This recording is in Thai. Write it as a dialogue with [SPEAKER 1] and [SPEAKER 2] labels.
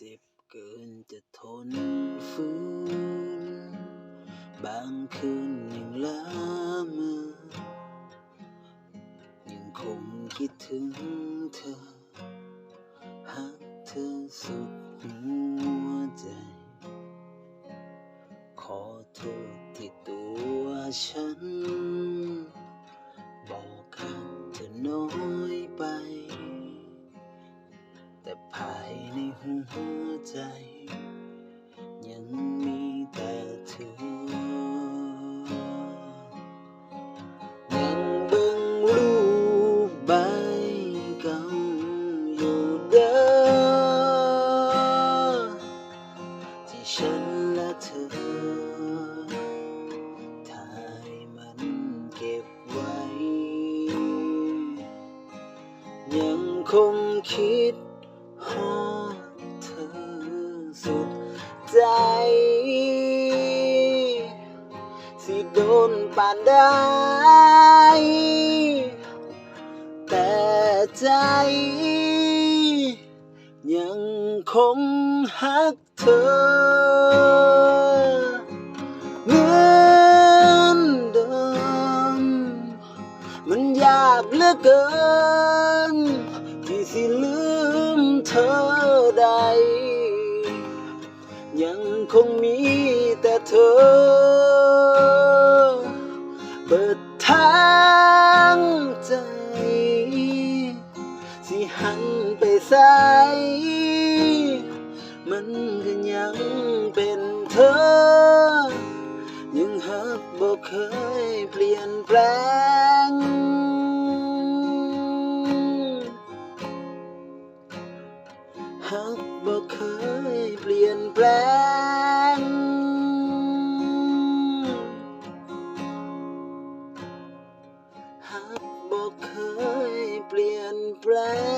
[SPEAKER 1] เจ็บเกินจะทนฝืน บางคืนยังละเมอยังคงคิดถึงเธอหากเธอสุดหัวใจ ขอโทษที่ตัวฉัน บอกหักเธอน้อย แต่ภายในหัวใจ ยังมีแต่เธอยังบิ่งรูปใบเก่าอยู่เด้อที่ฉันและเธอถ่ายมันเก็บไว้ ยังคงคิด ฮอเธอสุดใจ สิโดนปานได้ แต่ใจ ยังคงหักเธอเหมือนเดิม มันยากเหลือเกิน คงมีแต่เธอ เปิดทางใจ สิหันไปใส่มันก็ยังเป็นเธอ หักบ่เคยเปลี่ยนแปลง หักบ่เคยเปลี่ยนแปลง